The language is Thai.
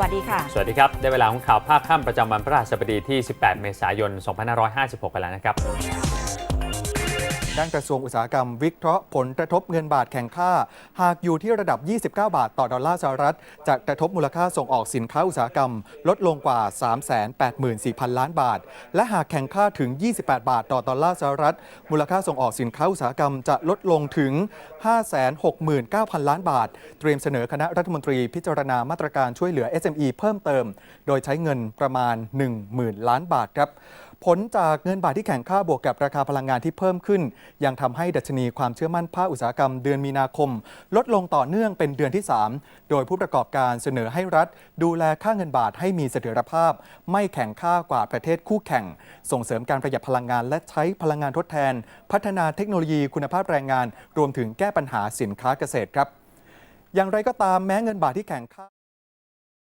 วัสดีค่ะ สวัสดีครับ ได้เวลาของข่าวภาคค่ำประจำวันพระราชบดีที่ 18 เมษายน 2556 กันแล้วนะครับ ด้านกระทรวงอุตสาหกรรมวิเคราะห์ผลกระทบเงินบาทแข่งค่า หากอยู่ที่ระดับ 29 บาท ต่อดอลลาร์สหรัฐ จะกระทบมูลค่าส่งออกสินค้าอุตสาหกรรม ลดลงกว่า 384,000 ล้านบาท และหากแข่งค่าถึง 28 บาท ต่อดอลลาร์สหรัฐ มูลค่าส่งออกสินค้าอุตสาหกรรมจะลดลงถึง 569,000 ล้านบาท เตรียมเสนอคณะรัฐมนตรีพิจารณามาตรการช่วยเหลือ SME เพิ่มเติม โดยใช้เงินประมาณ 10,000 ล้านบาทครับ ผลจากเงินบาทที่แข่งค่าบวกกับราคาพลังงานที่เพิ่มขึ้น ยังทำให้ดัชนีความเชื่อมั่นภาคอุตสาหกรรมเดือนมีนาคม ลดลงต่อเนื่องเป็นเดือนที่ 3 โดยผู้ประกอบการเสนอให้รัฐ ดูแลค่าเงินบาทให้มีเสถียรภาพ ไม่แข่งค่ากว่าประเทศคู่แข่ง ส่งเสริมการประหยัดพลังงานและใช้พลังงานทดแทน พัฒนาเทคโนโลยีคุณภาพแรงงาน รวมถึงแก้ปัญหาสินค้าเกษตรครับ อย่างไรก็ตามแม้เงินบาทที่แข่งค่า